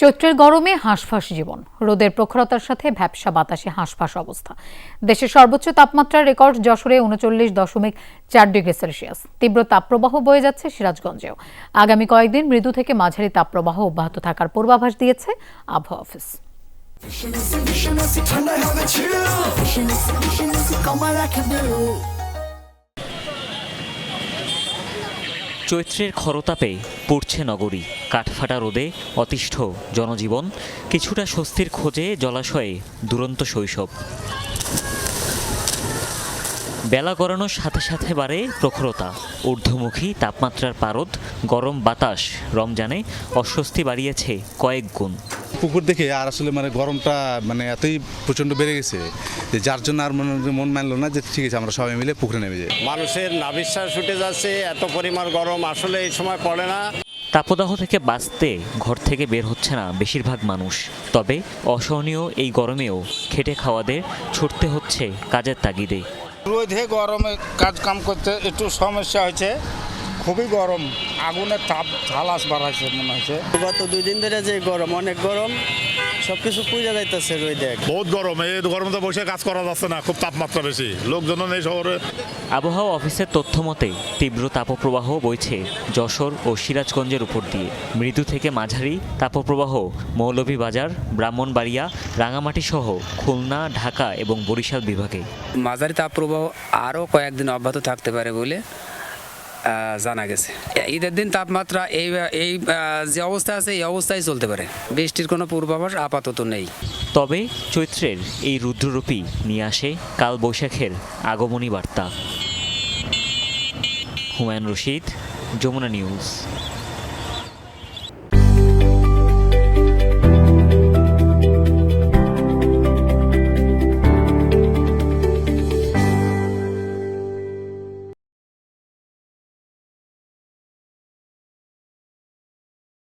চৈত্রের গরমে হাঁসফাঁস জীবন। রোদের প্রখরতার সাথে ভ্যাপসা বাতাসে হাঁসফাঁস অবস্থা। দেশের সর্বোচ্চ তাপমাত্রার রেকর্ড যশোরে উনচল্লিশ দশমিক চার ডিগ্রি সেলসিয়াস। তীব্র তাপপ্রবাহ বয়ে যাচ্ছে সিরাজগঞ্জেও। আগামী কয়েকদিন মৃদু থেকে মাঝারি তাপপ্রবাহ অব্যাহত থাকার পূর্বাভাস দিয়েছে আবহাওয়া অফিস। ঠান্ডায় চৈত্রের খরতাপে পড়ছে নগরী। কাঠফাটা রোদে অতিষ্ঠ জনজীবন কিছুটা স্বস্তির খোঁজে জলাশয়ে দুরন্ত শৈশব। বেলা গড়ানোর সাথে সাথে বাড়ে প্রখরতা। ঊর্ধ্বমুখী তাপমাত্রার পারদ গরম বাতাস রমজানে অস্বস্তি বাড়িয়েছে কয়েক গুণ। পুকুর দেখে আর আসলে মানে গরমটা মানে এতই প্রচণ্ড বেড়ে গেছে যে যার জন্য আর মনে মন মানলো না যে ঠিক আছে আমরা সবাই মিলে পুকুরে নেমে যাই। মানুষের নাবিশ্বাস উঠে যাচ্ছে এত পরিমাণ গরম আসলে এই সময় পড়ে না। তাপদাহ থেকে বাঁচতে ঘর থেকে বের হচ্ছে না বেশিরভাগ মানুষ। তবে অসহনীয় এই গরমেও খেটে খাওয়াদের ছুটতে হচ্ছে কাজের তাগিদে। রোদে গরমে কাজ কাম করতে একটু সমস্যা হয়েছে। খুবই গরম। আগুনের তাপ ঝালাস বাড়াইছে মনে হচ্ছে গত দুই দিন ধরে যে গরম, অনেক গরম। সব কিছু পুজো যাইতেছে রোদে বহুত গরম এই গরমে তো বসে কাজ করা যাচ্ছে না খুব তাপমাত্রা বেশি। লোকজন নেই শহরে। আবহাওয়া অফিসের তথ্য মতে তীব্র তাপপ্রবাহ বইছে যশোর ও সিরাজগঞ্জের উপর দিয়ে। মৃদু থেকে মাঝারি তাপপ্রবাহ মৌলভীবাজার ব্রাহ্মণবাড়িয়া রাঙামাটি সহ খুলনা ঢাকা এবং বরিশাল বিভাগে। মাঝারি তাপপ্রবাহ আরও কয়েকদিন অব্যাহত থাকতে পারে বলে জানা গেছে। ঈদের দিন তাপমাত্রা এই এই যে অবস্থা আছে, এই অবস্থায় চলতে পারে। বৃষ্টির কোনো পূর্বাভাস আপাতত নেই। তবে চৈত্রের এই রুদ্ররূপী নিয়ে আসে কাল বৈশাখের আগমনী বার্তা। হুমায়ুন রশিদ, যমুনা নিউজ।